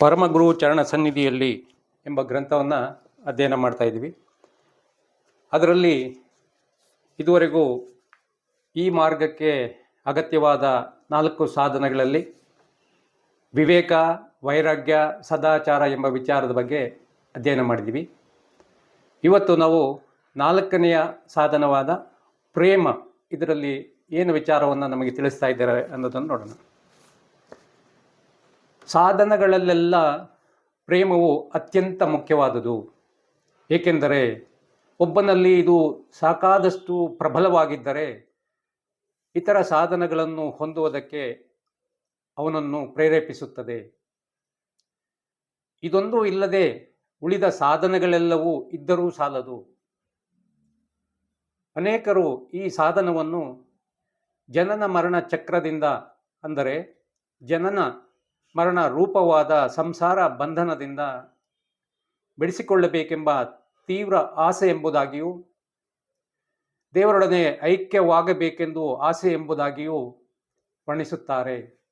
ಪರಮಗುರು ಚರಣ ಸನ್ನಿಧಿಯಲ್ಲಿ ಎಂಬ ಗ್ರಂಥವನ್ನು ಅಧ್ಯಯನ ಮಾಡ್ತಾ ಇದ್ವಿ ಅದರಲ್ಲಿ ಇದುವರೆಗೂ ಈ ಮಾರ್ಗಕ್ಕೆ ಅಗತ್ಯವಾದ ನಾಲ್ಕು ಸಾಧನಗಳಲ್ಲಿ ವಿವೇಕ, ವೈರಾಗ್ಯ, ಸದಾಚಾರ ಎಂಬ ವಿಚಾರದ ಬಗ್ಗೆ ಅಧ್ಯಯನ ಮಾಡಿದ್ದೀವಿ. ಇವತ್ತು ನಾವು ನಾಲ್ಕನೆಯ ಸಾಧನವಾದ ಪ್ರೇಮ ಇದರಲ್ಲಿ ಏನು ವಿಚಾರವನ್ನು ನಮಗೆ ತಿಳಿಸ್ತಾ ಇದ್ದಾರೆ ಅನ್ನೋದನ್ನು ನೋಡೋಣ. ಸಾಧನಗಳಲ್ಲೆಲ್ಲ ಪ್ರೇಮವು ಅತ್ಯಂತ ಮುಖ್ಯವಾದುದು. ಏಕೆಂದರೆ ಒಬ್ಬನಲ್ಲಿ ಇದು ಸಾಕಾದಷ್ಟು ಪ್ರಬಲವಾಗಿದ್ದರೆ ಇತರ ಸಾಧನಗಳನ್ನು ಹೊಂದುವುದಕ್ಕೆ ಅವನನ್ನು ಪ್ರೇರೇಪಿಸುತ್ತದೆ. ಇದೊಂದು ಇಲ್ಲದೆ ಉಳಿದ ಸಾಧನಗಳೆಲ್ಲವೂ ಇದ್ದರೂ ಸಾಲದು. ಅನೇಕರು ಈ ಸಾಧನವನ್ನು ಜನನ ಮರಣ ಚಕ್ರದಿಂದ ಅಂದರೆ ಜನನ ಮರಣ ರೂಪವಾದ ಸಂಸಾರ ಬಂಧನದಿಂದ ಬಿಡಿಸಿಕೊಳ್ಳಬೇಕೆಂಬ ತೀವ್ರ ಆಸೆ ಎಂಬುದಾಗಿಯೂ, ದೇವರೊಡನೆ ಐಕ್ಯವಾಗಬೇಕೆಂದು ಆಸೆ ಎಂಬುದಾಗಿಯೂ ವರ್ಣಿಸುತ್ತಾರೆ.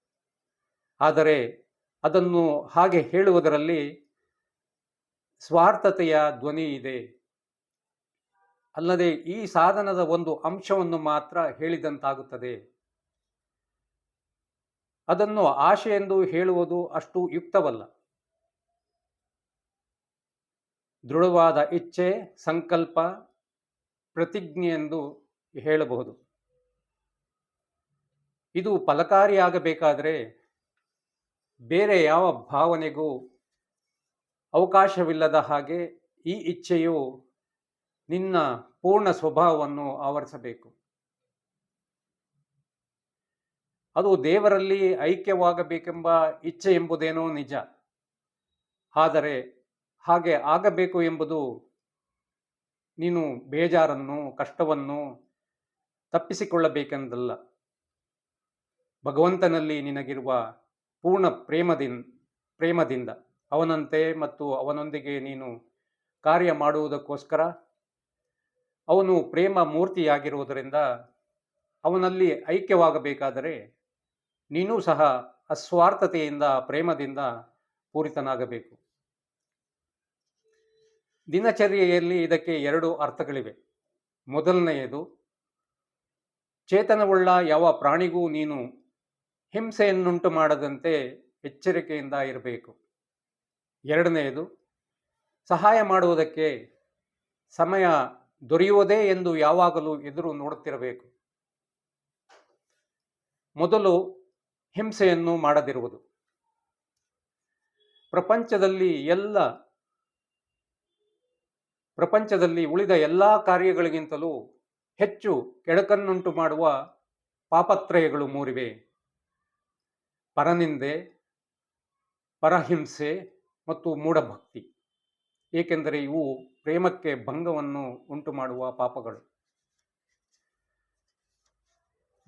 ಆದರೆ ಅದನ್ನು ಹಾಗೆ ಹೇಳುವುದರಲ್ಲಿ ಸ್ವಾರ್ಥತೆಯ ಧ್ವನಿ ಇದೆ. ಅಲ್ಲದೆ ಈ ಸಾಧನದ ಒಂದು ಅಂಶವನ್ನು ಮಾತ್ರ ಹೇಳಿದಂತಾಗುತ್ತದೆ. ಅದನ್ನು ಆಶೆ ಎಂದು ಹೇಳುವುದು ಅಷ್ಟು ಯುಕ್ತವಲ್ಲ. ದೃಢವಾದ ಇಚ್ಛೆ, ಸಂಕಲ್ಪ, ಪ್ರತಿಜ್ಞೆ ಎಂದು ಹೇಳಬಹುದು. ಇದು ಫಲಕಾರಿಯಾಗಬೇಕಾದರೆ ಬೇರೆ ಯಾವ ಭಾವನೆಗೂ ಅವಕಾಶವಿಲ್ಲದ ಹಾಗೆ ಈ ಇಚ್ಛೆಯು ನಿನ್ನ ಪೂರ್ಣ ಸ್ವಭಾವವನ್ನು ಆವರಿಸಬೇಕು. ಅದು ದೇವರಲ್ಲಿ ಐಕ್ಯವಾಗಬೇಕೆಂಬ ಇಚ್ಛೆ ಎಂಬುದೇನೋ ನಿಜ. ಆದರೆ ಹಾಗೆ ಆಗಬೇಕು ಎಂಬುದು ನೀನು ಬೇಜಾರನ್ನು, ಕಷ್ಟವನ್ನು ತಪ್ಪಿಸಿಕೊಳ್ಳಬೇಕೆಂದಲ್ಲ. ಭಗವಂತನಲ್ಲಿ ನಿನಗಿರುವ ಪೂರ್ಣ ಪ್ರೇಮದಿಂದ ಪ್ರೇಮದಿಂದ ಅವನಂತೆ ಮತ್ತು ಅವನೊಂದಿಗೆ ನೀನು ಕಾರ್ಯ ಮಾಡುವುದಕ್ಕೋಸ್ಕರ ಅವನು ಪ್ರೇಮ ಮೂರ್ತಿಯಾಗಿರುವುದರಿಂದ ಅವನಲ್ಲಿ ಐಕ್ಯವಾಗಬೇಕಾದರೆ ನೀನೂ ಸಹ ಅಸ್ವಾರ್ಥತೆಯಿಂದ, ಪ್ರೇಮದಿಂದ ಪೂರಿತನಾಗಬೇಕು. ದಿನಚರ್ಯೆಯಲ್ಲಿ ಇದಕ್ಕೆ ಎರಡು ಅರ್ಥಗಳಿವೆ. ಮೊದಲನೆಯದು, ಚೇತನವುಳ್ಳ ಯಾವ ಪ್ರಾಣಿಗೂ ನೀನು ಹಿಂಸೆಯನ್ನುಂಟು ಮಾಡದಂತೆ ಎಚ್ಚರಿಕೆಯಿಂದ ಇರಬೇಕು. ಎರಡನೆಯದು, ಸಹಾಯ ಮಾಡುವುದಕ್ಕೆ ಸಮಯ ದೊರೆಯುವುದೇ ಎಂದು ಯಾವಾಗಲೂ ಎದುರು ನೋಡುತ್ತಿರಬೇಕು. ಮೊದಲು ಹಿಂಸೆಯನ್ನು ಮಾಡದಿರುವುದು. ಪ್ರಪಂಚದಲ್ಲಿ ಎಲ್ಲ, ಪ್ರಪಂಚದಲ್ಲಿ ಉಳಿದ ಎಲ್ಲ ಕಾರ್ಯಗಳಿಗಿಂತಲೂ ಹೆಚ್ಚು ಕೆಡಕನ್ನುಂಟು ಮಾಡುವ ಪಾಪತ್ರಯಗಳು ಮೂರಿವೆ. ಪರನಿಂದೆ, ಪರಹಿಂಸೆ ಮತ್ತು ಮೂಢಭಕ್ತಿ. ಏಕೆಂದರೆ ಇವು ಪ್ರೇಮಕ್ಕೆ ಭಂಗವನ್ನು ಉಂಟು ಮಾಡುವ ಪಾಪಗಳು.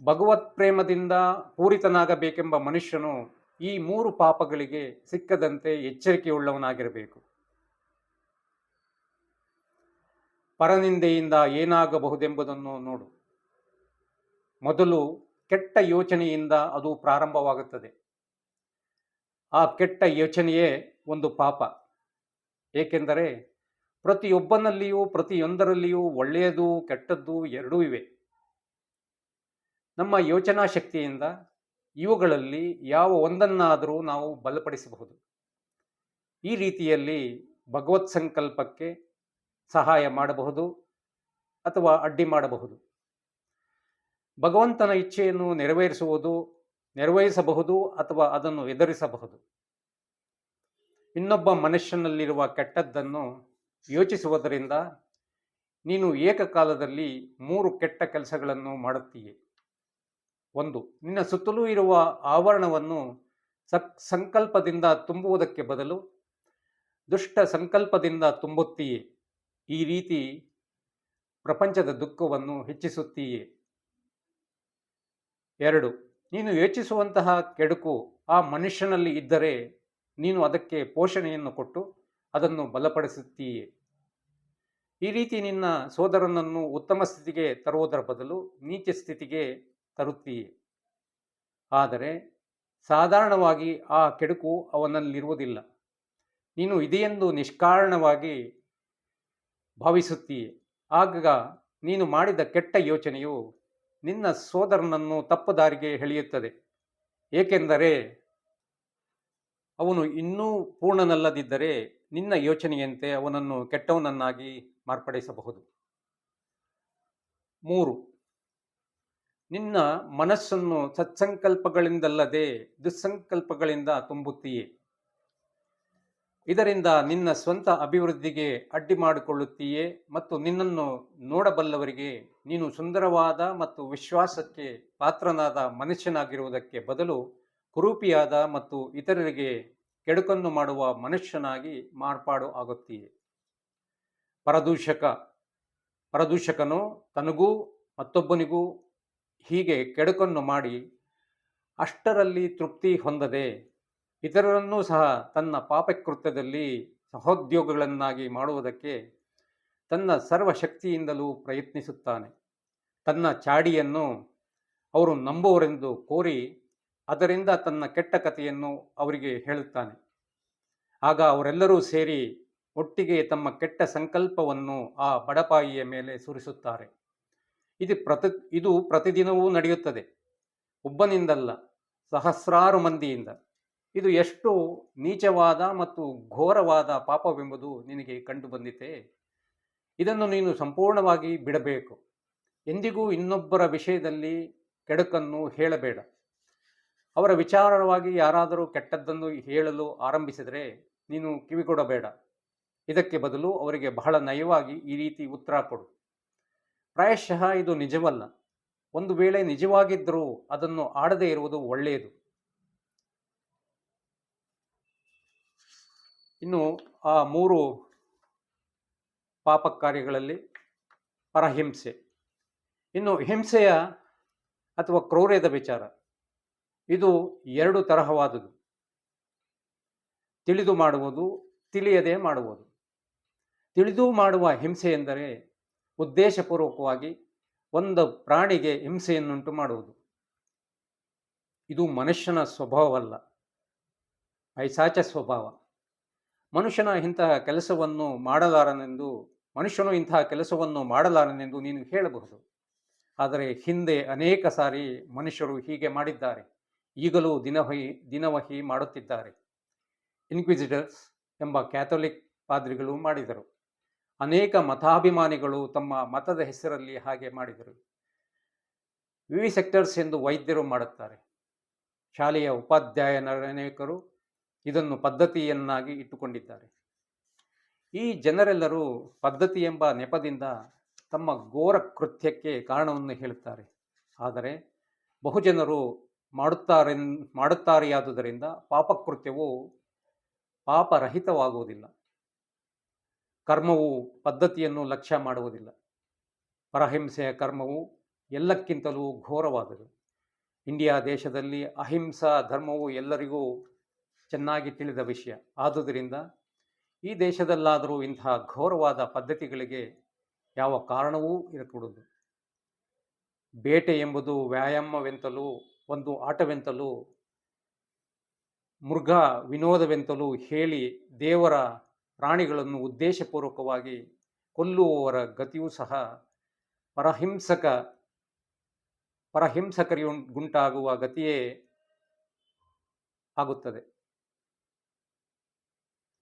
ಭಗವತ್ ಪ್ರೇಮದಿಂದ ಪೂರಿತನಾಗಬೇಕೆಂಬ ಮನುಷ್ಯನು ಈ ಮೂರು ಪಾಪಗಳಿಗೆ ಸಿಕ್ಕದಂತೆ ಎಚ್ಚರಿಕೆಯುಳ್ಳವನಾಗಿರಬೇಕು. ಪರನಿಂದೆಯಿಂದ ಏನಾಗಬಹುದೆಂಬುದನ್ನು ನೋಡು. ಮೊದಲು ಕೆಟ್ಟ ಯೋಚನೆಯಿಂದ ಅದು ಪ್ರಾರಂಭವಾಗುತ್ತದೆ. ಆ ಕೆಟ್ಟ ಯೋಚನೆಯೇ ಒಂದು ಪಾಪ. ಏಕೆಂದರೆ ಪ್ರತಿಯೊಬ್ಬನಲ್ಲಿಯೂ ಪ್ರತಿಯೊಂದರಲ್ಲಿಯೂ ಒಳ್ಳೆಯದು ಕೆಟ್ಟದ್ದು ಎರಡೂ ಇವೆ. ನಮ್ಮ ಯೋಚನಾ ಶಕ್ತಿಯಿಂದ ಇವುಗಳಲ್ಲಿ ಯಾವ ಒಂದನ್ನಾದರೂ ನಾವು ಬಲಪಡಿಸಬಹುದು. ಈ ರೀತಿಯಲ್ಲಿ ಭಗವತ್ ಸಂಕಲ್ಪಕ್ಕೆ ಸಹಾಯ ಮಾಡಬಹುದು ಅಥವಾ ಅಡ್ಡಿ ಮಾಡಬಹುದು. ಭಗವಂತನ ಇಚ್ಛೆಯನ್ನು ನೆರವೇರಿಸುವುದು, ನೆರವೇರಿಸಬಹುದು ಅಥವಾ ಅದನ್ನು ಎದುರಿಸಬಹುದು. ಇನ್ನೊಬ್ಬ ಮನುಷ್ಯನಲ್ಲಿರುವ ಕೆಟ್ಟದ್ದನ್ನು ಯೋಚಿಸುವುದರಿಂದ ನೀನು ಏಕಕಾಲದಲ್ಲಿ ಮೂರು ಕೆಟ್ಟ ಕೆಲಸಗಳನ್ನು ಮಾಡುತ್ತೀಯೆ. ಒಂದು. ನಿನ್ನ ಸುತ್ತಲೂ ಇರುವ ಆವರಣವನ್ನು ಸಕ್, ಸಂಕಲ್ಪದಿಂದ ತುಂಬುವುದಕ್ಕೆ ಬದಲು ದುಷ್ಟ ಸಂಕಲ್ಪದಿಂದ ತುಂಬುತ್ತೀಯೇ. ಈ ರೀತಿ ಪ್ರಪಂಚದ ದುಃಖವನ್ನು ಹೆಚ್ಚಿಸುತ್ತೀಯೇ. ಎರಡು. ನೀನು ಯೋಚಿಸುವಂತಹ ಕೆಡುಕು ಆ ಮನುಷ್ಯನಲ್ಲಿ ಇದ್ದರೆ ನೀನು ಅದಕ್ಕೆ ಪೋಷಣೆಯನ್ನು ಕೊಟ್ಟು ಅದನ್ನು ಬಲಪಡಿಸುತ್ತೀಯೇ. ಈ ರೀತಿ ನಿನ್ನ ಸೋದರನನ್ನು ಉತ್ತಮ ಸ್ಥಿತಿಗೆ ತರುವುದರ ಬದಲು ನೀಚ ಸ್ಥಿತಿಗೆ ತರುತ್ತೀಯೆ. ಆದರೆ ಸಾಧಾರಣವಾಗಿ ಆ ಕೆಡುಕು ಅವನಲ್ಲಿರುವುದಿಲ್ಲ. ನೀನು ಇದೆಯೆಂದು ನಿಷ್ಕಾರಣವಾಗಿ ಭಾವಿಸುತ್ತೀಯೆ. ಆಗ ನೀನು ಮಾಡಿದ ಕೆಟ್ಟ ಯೋಚನೆಯು ನಿನ್ನ ಸೋದರನನ್ನು ತಪ್ಪು ದಾರಿಗೆ ಎಳೆಯುತ್ತದೆ. ಏಕೆಂದರೆ ಅವನು ಇನ್ನೂ ಪೂರ್ಣನಲ್ಲದಿದ್ದರೆ ನಿನ್ನ ಯೋಚನೆಯಂತೆ ಅವನನ್ನು ಕೆಟ್ಟವನನ್ನಾಗಿ ಮಾರ್ಪಡಿಸಬಹುದು. ಮೂರು ನಿನ್ನ ಮನಸ್ಸನ್ನು ಸತ್ಸಂಕಲ್ಪಗಳಿಂದಲ್ಲದೆ ದುಸ್ಸಂಕಲ್ಪಗಳಿಂದ ತುಂಬುತ್ತೀಯೆ. ಇದರಿಂದ ನಿನ್ನ ಸ್ವಂತ ಅಭಿವೃದ್ಧಿಗೆ ಅಡ್ಡಿ ಮಾಡಿಕೊಳ್ಳುತ್ತೀಯೇ ಮತ್ತು ನಿನ್ನನ್ನು ನೋಡಬಲ್ಲವರಿಗೆ ನೀನು ಸುಂದರವಾದ ಮತ್ತು ವಿಶ್ವಾಸಕ್ಕೆ ಪಾತ್ರನಾದ ಮನುಷ್ಯನಾಗಿರುವುದಕ್ಕೆ ಬದಲು ಕುರೂಪಿಯಾದ ಮತ್ತು ಇತರರಿಗೆ ಕೆಡುಕನ್ನು ಮಾಡುವ ಮನುಷ್ಯನಾಗಿ ಮಾರ್ಪಾಡು ಆಗುತ್ತೀಯೆ. ಪರದೂಷಕ, ಪರದೂಷಕನು ತನಗೂ ಮತ್ತೊಬ್ಬನಿಗೂ ಹೀಗೆ ಕೆಡುಕನ್ನು ಮಾಡಿ ಅಷ್ಟರಲ್ಲಿ ತೃಪ್ತಿ ಹೊಂದದೆ ಇತರರನ್ನೂ ಸಹ ತನ್ನ ಪಾಪಕೃತ್ಯದಲ್ಲಿ ಸಹೋದ್ಯೋಗಗಳನ್ನಾಗಿ ಮಾಡುವುದಕ್ಕೆ ತನ್ನ ಸರ್ವಶಕ್ತಿಯಿಂದಲೂ ಪ್ರಯತ್ನಿಸುತ್ತಾನೆ. ತನ್ನ ಚಾಡಿಯನ್ನು ಅವರು ನಂಬುವರೆಂದು ಕೋರಿ ಅದರಿಂದ ತನ್ನ ಕೆಟ್ಟ ಕಥೆಯನ್ನು ಅವರಿಗೆ ಹೇಳುತ್ತಾನೆ. ಆಗ ಅವರೆಲ್ಲರೂ ಸೇರಿ ಒಟ್ಟಿಗೆ ತಮ್ಮ ಕೆಟ್ಟ ಸಂಕಲ್ಪವನ್ನು ಆ ಬಡಪಾಯಿಯ ಮೇಲೆ ಸುರಿಸುತ್ತಾರೆ. ಇದು ಪ್ರತಿ, ಇದು ಪ್ರತಿದಿನವೂ ನಡೆಯುತ್ತದೆ. ಒಬ್ಬನಿಂದಲ್ಲ, ಸಹಸ್ರಾರು ಮಂದಿಯಿಂದ. ಇದು ಎಷ್ಟು ನೀಚವಾದ ಮತ್ತು ಘೋರವಾದ ಪಾಪವೆಂಬುದು ನಿನಗೆ ಕಂಡು ಬಂದಿತೆ ಇದನ್ನು ನೀನು ಸಂಪೂರ್ಣವಾಗಿ ಬಿಡಬೇಕು. ಎಂದಿಗೂ ಇನ್ನೊಬ್ಬರ ವಿಷಯದಲ್ಲಿ ಕೆಡುಕನ್ನು ಹೇಳಬೇಡ. ಅವರ ವಿಚಾರವಾಗಿ ಯಾರಾದರೂ ಕೆಟ್ಟದ್ದನ್ನು ಹೇಳಲು ಆರಂಭಿಸಿದರೆ ನೀನು ಕಿವಿಗೊಡಬೇಡ. ಇದಕ್ಕೆ ಬದಲು ಅವರಿಗೆ ಬಹಳ ನಯವಾಗಿ ಈ ರೀತಿ ಉತ್ತರ ಕೊಡು. ಪ್ರಾಯಶಃ ಇದು ನಿಜವಲ್ಲ. ಒಂದು ವೇಳೆ ನಿಜವಾಗಿದ್ದರೂ ಅದನ್ನು ಆಡದೇ ಇರುವುದು ಒಳ್ಳೆಯದು. ಇನ್ನು ಆ ಮೂರು ಪಾಪ ಕಾರ್ಯಗಳಲ್ಲಿ ಪರಹಿಂಸೆ. ಇನ್ನು ಹಿಂಸೆಯ ಅಥವಾ ಕ್ರೌರ್ಯದ ವಿಚಾರ. ಇದು ಎರಡು ತರಹವಾದುದು. ತಿಳಿದು ಮಾಡುವುದು, ತಿಳಿಯದೆ ಮಾಡುವುದು. ತಿಳಿದು ಮಾಡುವ ಹಿಂಸೆ ಎಂದರೆ ಉದ್ದೇಶಪೂರ್ವಕವಾಗಿ ಒಂದು ಪ್ರಾಣಿಗೆ ಹಿಂಸೆಯನ್ನುಂಟು ಮಾಡುವುದು. ಇದು ಮನುಷ್ಯನ ಸ್ವಭಾವವಲ್ಲ ಪೈಸಾಚ ಸ್ವಭಾವ. ಮನುಷ್ಯನ ಇಂತಹ ಕೆಲಸವನ್ನು ಮಾಡಲಾರನೆಂದು, ಮನುಷ್ಯನು ಇಂತಹ ಕೆಲಸವನ್ನು ಮಾಡಲಾರನೆಂದು ನೀನು ಹೇಳಬಹುದು. ಆದರೆ ಹಿಂದೆ ಅನೇಕ ಸಾರಿ ಮನುಷ್ಯರು ಹೀಗೆ ಮಾಡಿದ್ದಾರೆ. ಈಗಲೂ ದಿನವಹಿ ದಿನವಹಿ ಮಾಡುತ್ತಿದ್ದಾರೆ. ಇನ್ಕ್ವಿಸಿಟರ್ಸ್ ಎಂಬ ಕ್ಯಾಥೋಲಿಕ್ ಪಾದ್ರಿಗಳು ಮಾಡಿದರು. ಅನೇಕ ಮತಾಭಿಮಾನಿಗಳು ತಮ್ಮ ಮತದ ಹೆಸರಲ್ಲಿ ಹಾಗೆ ಮಾಡಿದರು. ವಿವಿ ಸೆಕ್ಟರ್ಸ್ ಎಂದು ವೈದ್ಯರು ಮಾಡುತ್ತಾರೆ. ಶಾಲೆಯ ಉಪಾಧ್ಯಾಯನೇಕರು ಇದನ್ನು ಪದ್ಧತಿಯನ್ನಾಗಿ ಇಟ್ಟುಕೊಂಡಿದ್ದಾರೆ. ಈ ಜನರೆಲ್ಲರೂ ಪದ್ಧತಿ ಎಂಬ ನೆಪದಿಂದ ತಮ್ಮ ಘೋರ ಕೃತ್ಯಕ್ಕೆ ಕಾರಣವನ್ನು ಹೇಳುತ್ತಾರೆ. ಆದರೆ ಬಹುಜನರು ಮಾಡುತ್ತಾರೆ ಮಾಡುತ್ತಾರೆಯಾದುದರಿಂದ ಪಾಪಕೃತ್ಯವು ಪಾಪರಹಿತವಾಗುವುದಿಲ್ಲ. ಕರ್ಮವು ಪದ್ಧತಿಯನ್ನು ಲಕ್ಷ್ಯ ಮಾಡುವುದಿಲ್ಲ. ಪರಹಿಂಸೆಯ ಕರ್ಮವು ಎಲ್ಲಕ್ಕಿಂತಲೂ ಘೋರವಾದುದು. ಇಂಡಿಯಾ ದೇಶದಲ್ಲಿ ಅಹಿಂಸಾ ಧರ್ಮವು ಎಲ್ಲರಿಗೂ ಚೆನ್ನಾಗಿ ತಿಳಿದ ವಿಷಯ. ಆದುದರಿಂದ ಈ ದೇಶದಲ್ಲಾದರೂ ಇಂತಹ ಘೋರವಾದ ಪದ್ಧತಿಗಳಿಗೆ ಯಾವ ಕಾರಣವೂ ಇರಕೂಡದು. ಬೇಟೆ ಎಂಬುದು ವ್ಯಾಯಾಮವೆಂತಲೂ, ಒಂದು ಆಟವೆಂತಲೂ, ಮೃಗ ವಿನೋದವೆಂತಲೂ ಹೇಳಿ ದೇವರ ಪ್ರಾಣಿಗಳನ್ನು ಉದ್ದೇಶಪೂರ್ವಕವಾಗಿ ಕೊಲ್ಲುವವರ ಗತಿಯೂ ಸಹ ಪರಹಿಂಸಕ ಪರಹಿಂಸಕರಿಗುಂಟಾಗುವ ಗತಿಯೇ ಆಗುತ್ತದೆ.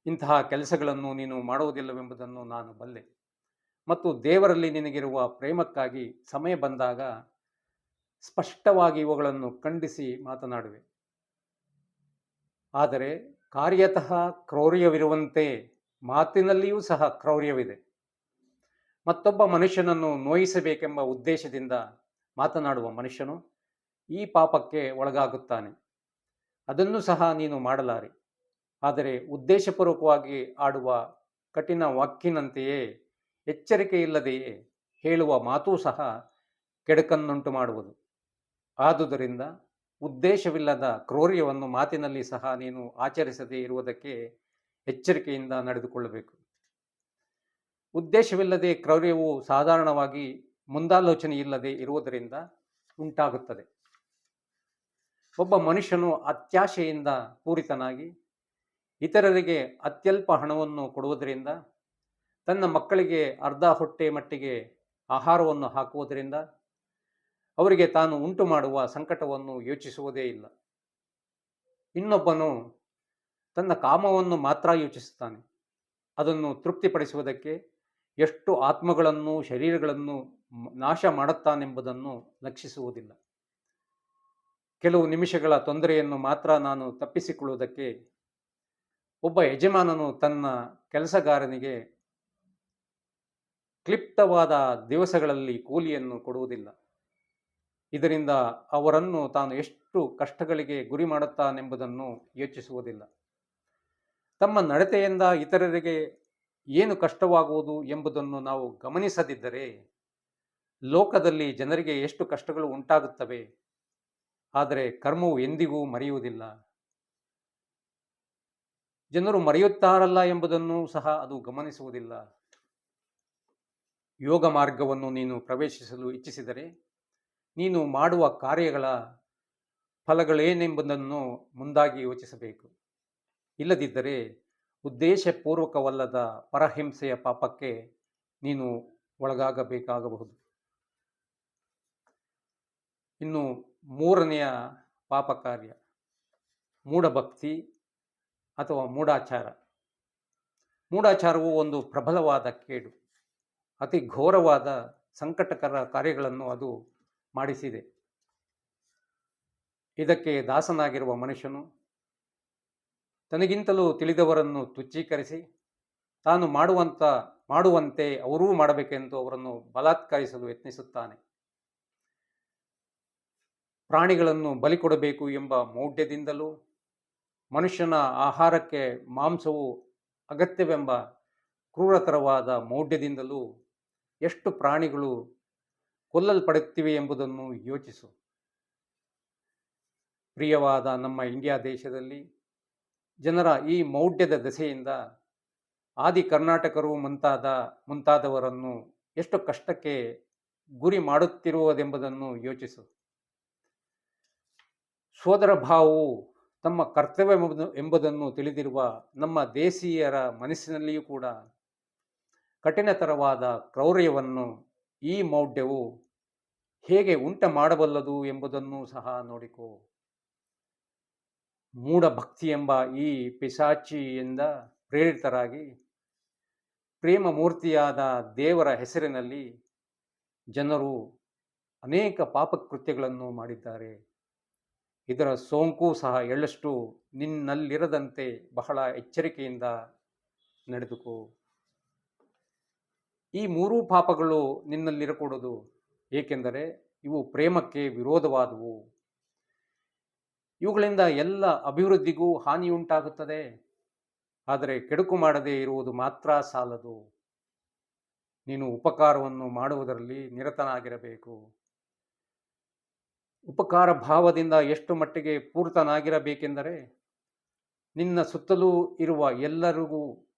ಇಂತಹ ಕೆಲಸಗಳನ್ನು ನೀನು ಮಾಡುವುದಿಲ್ಲವೆಂಬುದನ್ನು ನಾನು ಬಲ್ಲೆ. ಮತ್ತು ದೇವರಲ್ಲಿ ನಿನಗಿರುವ ಪ್ರೇಮಕ್ಕಾಗಿ ಸಮಯ ಬಂದಾಗ ಸ್ಪಷ್ಟವಾಗಿ ಇವುಗಳನ್ನು ಖಂಡಿಸಿ ಮಾತನಾಡುವೆ. ಆದರೆ ಕಾರ್ಯತಃ ಕ್ರೌರ್ಯವಿರುವಂತೆ ಮಾತಿನಲ್ಲಿಯೂ ಸಹ ಕ್ರೌರ್ಯವಿದೆ. ಮತ್ತೊಬ್ಬ ಮನುಷ್ಯನನ್ನು ನೋಯಿಸಬೇಕೆಂಬ ಉದ್ದೇಶದಿಂದ ಮಾತನಾಡುವ ಮನುಷ್ಯನು ಈ ಪಾಪಕ್ಕೆ ಒಳಗಾಗುತ್ತಾನೆ. ಅದನ್ನು ಸಹ ನೀನು ಮಾಡಲಾರಿ. ಆದರೆ ಉದ್ದೇಶಪೂರ್ವಕವಾಗಿ ಆಡುವ ಕಠಿಣ ವಾಕ್ಕಿನಂತೆಯೇ ಎಚ್ಚರಿಕೆ ಇಲ್ಲದೆಯೇ ಹೇಳುವ ಮಾತೂ ಸಹ ಕೆಡಕನ್ನುಂಟು ಮಾಡುವುದು. ಆದುದರಿಂದ ಉದ್ದೇಶವಿಲ್ಲದ ಕ್ರೌರ್ಯವನ್ನು ಮಾತಿನಲ್ಲಿ ಸಹ ನೀನು ಆಚರಿಸದೇ ಇರುವುದಕ್ಕೆ ಎಚ್ಚರಿಕೆಯಿಂದ ನಡೆದುಕೊಳ್ಳಬೇಕು. ಉದ್ದೇಶವಿಲ್ಲದೆ ಕ್ರೌರ್ಯವು ಸಾಧಾರಣವಾಗಿ ಮುಂದಾಲೋಚನೆ ಇಲ್ಲದೆ ಇರುವುದರಿಂದ ಉಂಟಾಗುತ್ತದೆ. ಒಬ್ಬ ಮನುಷ್ಯನು ಅತ್ಯಾಶೆಯಿಂದ ಪೂರಿತನಾಗಿ ಇತರರಿಗೆ ಅತ್ಯಲ್ಪ ಹಣವನ್ನು ಕೊಡುವುದರಿಂದ, ತನ್ನ ಮಕ್ಕಳಿಗೆ ಅರ್ಧ ಹೊಟ್ಟೆ ಮಟ್ಟಿಗೆ ಆಹಾರವನ್ನು ಹಾಕುವುದರಿಂದ ಅವರಿಗೆ ತಾನು ಉಂಟು ಮಾಡುವ ಸಂಕಟವನ್ನು ಯೋಚಿಸುವುದೇ ಇಲ್ಲ. ಇನ್ನೊಬ್ಬನು ತನ್ನ ಕಾಮವನ್ನು ಮಾತ್ರ ಯೋಚಿಸುತ್ತಾನೆ. ಅದನ್ನು ತೃಪ್ತಿಪಡಿಸುವುದಕ್ಕೆ ಎಷ್ಟು ಆತ್ಮಗಳನ್ನು ಶರೀರಗಳನ್ನು ನಾಶ ಮಾಡುತ್ತಾನೆಂಬುದನ್ನು ಲಕ್ಷಿಸುವುದಿಲ್ಲ. ಕೆಲವು ನಿಮಿಷಗಳ ತೊಂದರೆಯನ್ನು ಮಾತ್ರ ನಾನು ತಪ್ಪಿಸಿಕೊಳ್ಳುವುದಕ್ಕೆ ಒಬ್ಬ ಯಜಮಾನನು ತನ್ನ ಕೆಲಸಗಾರನಿಗೆ ಕ್ಲಿಪ್ತವಾದ ದಿವಸಗಳಲ್ಲಿ ಕೂಲಿಯನ್ನು ಕೊಡುವುದಿಲ್ಲ. ಇದರಿಂದ ಅವರನ್ನು ತಾನು ಎಷ್ಟು ಕಷ್ಟಗಳಿಗೆ ಗುರಿ ಮಾಡುತ್ತಾನೆಂಬುದನ್ನು ಯೋಚಿಸುವುದಿಲ್ಲ. ತಮ್ಮ ನಡತೆಯಿಂದ ಇತರರಿಗೆ ಏನು ಕಷ್ಟವಾಗುವುದು ಎಂಬುದನ್ನು ನಾವು ಗಮನಿಸದಿದ್ದರೆ ಲೋಕದಲ್ಲಿ ಜನರಿಗೆ ಎಷ್ಟು ಕಷ್ಟಗಳು ಉಂಟಾಗುತ್ತವೆ. ಆದರೆ ಕರ್ಮವು ಎಂದಿಗೂ ಮರೆಯುವುದಿಲ್ಲ. ಜನರು ಮರೆಯುತ್ತಾರಲ್ಲ ಎಂಬುದನ್ನು ಸಹ ಅದು ಗಮನಿಸುವುದಿಲ್ಲ. ಯೋಗ ಮಾರ್ಗವನ್ನು ನೀನು ಪ್ರವೇಶಿಸಲು ಇಚ್ಛಿಸಿದರೆ ನೀನು ಮಾಡುವ ಕಾರ್ಯಗಳ ಫಲಗಳೇನೆಂಬುದನ್ನು ಮುಂದಾಗಿ ಯೋಚಿಸಬೇಕು. ಇಲ್ಲದಿದ್ದರೆ ಉದ್ದೇಶಪೂರ್ವಕವಲ್ಲದ ಪರಹಿಂಸೆಯ ಪಾಪಕ್ಕೆ ನೀನು ಒಳಗಾಗಬೇಕಾಗಬಹುದು. ಇನ್ನು ಮೂರನೆಯ ಪಾಪ ಕಾರ್ಯ ಮೂಢಭಕ್ತಿ ಅಥವಾ ಮೂಢಾಚಾರ. ಮೂಢಾಚಾರವು ಒಂದು ಪ್ರಬಲವಾದ ಕೇಡು. ಅತಿ ಘೋರವಾದ ಸಂಕಟಕರ ಕಾರ್ಯಗಳನ್ನು ಅದು ಮಾಡಿಸಿದೆ. ಇದಕ್ಕೆ ದಾಸನಾಗಿರುವ ಮನುಷ್ಯನು ತನಗಿಂತಲೂ ತಿಳಿದವರನ್ನು ತುಚ್ಛೀಕರಿಸಿ, ತಾನು ಮಾಡುವಂತ, ಮಾಡುವಂತೆ ಅವರೂ ಮಾಡಬೇಕೆಂದು ಅವರನ್ನು ಬಲಾತ್ಕರಿಸಲು ಯತ್ನಿಸುತ್ತಾನೆ. ಪ್ರಾಣಿಗಳನ್ನು ಬಲಿ ಕೊಡಬೇಕು ಎಂಬ ಮೌಢ್ಯದಿಂದಲೂ ಮನುಷ್ಯನ ಆಹಾರಕ್ಕೆ ಮಾಂಸವು ಅಗತ್ಯವೆಂಬ ಕ್ರೂರತರವಾದ ಮೌಢ್ಯದಿಂದಲೂ ಎಷ್ಟು ಪ್ರಾಣಿಗಳು ಕೊಲ್ಲಲ್ಪಡುತ್ತಿವೆ ಎಂಬುದನ್ನು ಯೋಚಿಸು. ಪ್ರಿಯವಾದ ನಮ್ಮ ಇಂಡಿಯಾ ದೇಶದಲ್ಲಿ ಜನರ ಈ ಮೌಢ್ಯದ ದೆಸೆಯಿಂದ ಆದಿ ಕರ್ನಾಟಕರು ಮುಂತಾದ, ಮುಂತಾದವರನ್ನು ಎಷ್ಟು ಕಷ್ಟಕ್ಕೆ ಗುರಿ ಮಾಡುತ್ತಿರುವುದೆಂಬುದನ್ನು ಯೋಚಿಸು. ಸೋದರ ಭಾವವು ತಮ್ಮ ಕರ್ತವ್ಯ ಎಂಬುದನ್ನು ತಿಳಿದಿರುವ ನಮ್ಮ ದೇಶೀಯರ ಮನಸ್ಸಿನಲ್ಲಿಯೂ ಕೂಡ ಕಠಿಣತರವಾದ ಕ್ರೌರ್ಯವನ್ನು ಈ ಮೌಢ್ಯವು ಹೇಗೆ ಉಂಟ ಮಾಡಬಲ್ಲದು ಎಂಬುದನ್ನು ಸಹ ನೋಡಿಕೋ. ಮೂಢ ಭಕ್ತಿ ಎಂಬ ಈ ಪಿಶಾಚಿಯಿಂದ ಪ್ರೇರಿತರಾಗಿ ಪ್ರೇಮ ಮೂರ್ತಿಯಾದ ದೇವರ ಹೆಸರಿನಲ್ಲಿ ಜನರು ಅನೇಕ ಪಾಪಕೃತ್ಯಗಳನ್ನು ಮಾಡಿದ್ದಾರೆ. ಇದರ ಸೋಂಕು ಸಹ ಎಳ್ಳಷ್ಟು ನಿನ್ನಲ್ಲಿರದಂತೆ ಬಹಳ ಎಚ್ಚರಿಕೆಯಿಂದ ನಡೆದುಕೋ. ಈ ಮೂರೂ ಪಾಪಗಳು ನಿನ್ನಲ್ಲಿರಕೂಡದು, ಏಕೆಂದರೆ ಇವು ಪ್ರೇಮಕ್ಕೆ ವಿರೋಧವಾದವು. ಇವುಗಳಿಂದ ಎಲ್ಲ ಅಭಿವೃದ್ಧಿಗೂ ಹಾನಿಯುಂಟಾಗುತ್ತದೆ. ಆದರೆ ಕೆಡುಕು ಮಾಡದೇ ಇರುವುದು ಮಾತ್ರ ಸಾಲದು. ನೀನು ಉಪಕಾರವನ್ನು ಮಾಡುವುದರಲ್ಲಿ ನಿರತನಾಗಿರಬೇಕು. ಉಪಕಾರ ಭಾವದಿಂದ ಎಷ್ಟು ಮಟ್ಟಿಗೆ ಪೂರ್ತನಾಗಿರಬೇಕೆಂದರೆ, ನಿನ್ನ ಸುತ್ತಲೂ ಇರುವ ಎಲ್ಲರಿಗೂ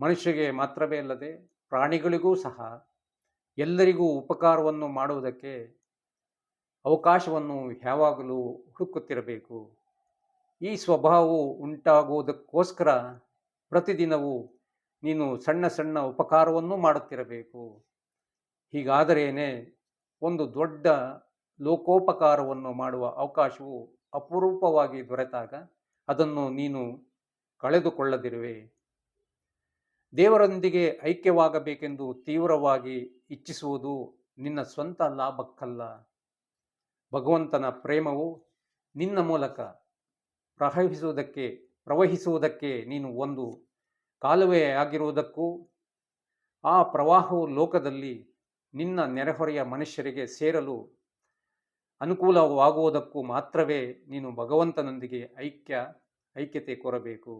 ಮನುಷ್ಯಗೆ ಮಾತ್ರವೇ ಅಲ್ಲದೆ ಪ್ರಾಣಿಗಳಿಗೂ ಸಹ ಎಲ್ಲರಿಗೂ ಉಪಕಾರವನ್ನು ಮಾಡುವುದಕ್ಕೆ ಅವಕಾಶವನ್ನು ಯಾವಾಗಲೂ ಹುಡುಕುತ್ತಿರಬೇಕು. ಈ ಸ್ವಭಾವವು ಉಂಟಾಗುವುದಕ್ಕೋಸ್ಕರ ಪ್ರತಿದಿನವೂ ನೀನು ಸಣ್ಣ ಸಣ್ಣ ಉಪಕಾರವನ್ನು ಮಾಡುತ್ತಿರಬೇಕು. ಹೀಗಾದರೇನೆ ಒಂದು ದೊಡ್ಡ ಲೋಕೋಪಕಾರವನ್ನು ಮಾಡುವ ಅವಕಾಶವು ಅಪರೂಪವಾಗಿ ದೊರೆತಾಗ ಅದನ್ನು ನೀನು ಕಳೆದುಕೊಳ್ಳದಿರುವೆ. ದೇವರೊಂದಿಗೆ ಐಕ್ಯವಾಗಬೇಕೆಂದು ತೀವ್ರವಾಗಿ ಇಚ್ಛಿಸುವುದು ನಿನ್ನ ಸ್ವಂತ ಲಾಭಕ್ಕಲ್ಲ. ಭಗವಂತನ ಪ್ರೇಮವು ನಿನ್ನ ಮೂಲಕ ಪ್ರವಹಿಸುವುದಕ್ಕೆ ಪ್ರವಹಿಸುವುದಕ್ಕೆ ನೀನು ಒಂದು ಕಾಲುವೆ ಆಗಿರುವುದಕ್ಕೂ, ಆ ಪ್ರವಾಹವು ಲೋಕದಲ್ಲಿ ನಿನ್ನ ನೆರೆಹೊರೆಯ ಮನುಷ್ಯರಿಗೆ ಸೇರಲು ಅನುಕೂಲವಾಗುವುದಕ್ಕೂ ಮಾತ್ರವೇ ನೀನು ಭಗವಂತನೊಂದಿಗೆ ಐಕ್ಯ, ಐಕ್ಯತೆ ಕೋರಬೇಕು.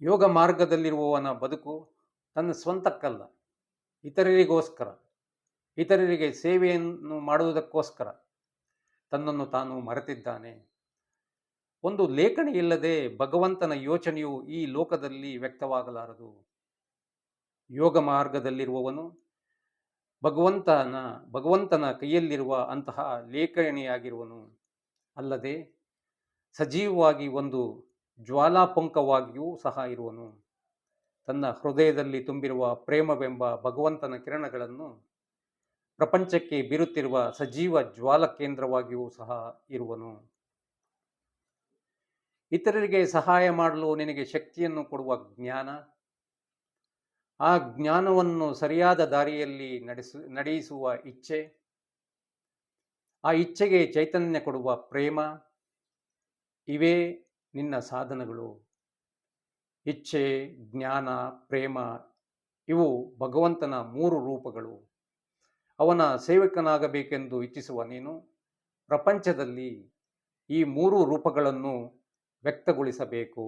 ಯೋಗ ಮಾರ್ಗದಲ್ಲಿರುವವನ ಬದುಕು ತನ್ನ ಸ್ವಂತಕ್ಕಲ್ಲ, ಇತರರಿಗೋಸ್ಕರ. ಇತರರಿಗೆ ಸೇವೆಯನ್ನು ಮಾಡುವುದಕ್ಕೋಸ್ಕರ ತನ್ನನ್ನು ತಾನು ಮರೆತಿದ್ದಾನೆ. ಒಂದು ಲೇಖನಿ ಇಲ್ಲದೆ ಭಗವಂತನ ಯೋಚನೆಯು ಈ ಲೋಕದಲ್ಲಿ ವ್ಯಕ್ತವಾಗಲಾರದು. ಯೋಗ ಮಾರ್ಗದಲ್ಲಿರುವವನು ಭಗವಂತನ ಭಗವಂತನ ಕೈಯಲ್ಲಿರುವ ಅಂತಹ ಲೇಖಣಿಯಾಗಿರುವನು. ಅಲ್ಲದೆ ಸಜೀವವಾಗಿ ಒಂದು ಜ್ವಾಲಾಪಂಕವಾಗಿಯೂ ಸಹ ಇರುವನು. ತನ್ನ ಹೃದಯದಲ್ಲಿ ತುಂಬಿರುವ ಪ್ರೇಮವೆಂಬ ಭಗವಂತನ ಕಿರಣಗಳನ್ನು ಪ್ರಪಂಚಕ್ಕೆ ಬೀರುತ್ತಿರುವ ಸಜೀವ ಜ್ವಾಲ ಕೇಂದ್ರವಾಗಿಯೂ ಸಹ ಇರುವನು. ಇತರರಿಗೆ ಸಹಾಯ ಮಾಡಲು ನಿನಗೆ ಶಕ್ತಿಯನ್ನು ಕೊಡುವ ಜ್ಞಾನ? ಆ ಜ್ಞಾನವನ್ನು ಸರಿಯಾದ ದಾರಿಯಲ್ಲಿ ನಡೆಸು, ನಡೆಯಿಸುವ ಇಚ್ಛೆ? ಆ ಇಚ್ಛೆಗೆ ಚೈತನ್ಯ ಕೊಡುವ ಪ್ರೇಮ? ಇವೇ ನಿನ್ನ ಸಾಧನಗಳು. ಇಚ್ಛೆ, ಜ್ಞಾನ, ಪ್ರೇಮ ಇವು ಭಗವಂತನ ಮೂರು ರೂಪಗಳು. ಅವನ ಸೇವಕನಾಗಬೇಕೆಂದು ಇಚ್ಛಿಸುವ ನೀನು ಪ್ರಪಂಚದಲ್ಲಿ ಈ ಮೂರು ರೂಪಗಳನ್ನು ವ್ಯಕ್ತಗೊಳಿಸಬೇಕು.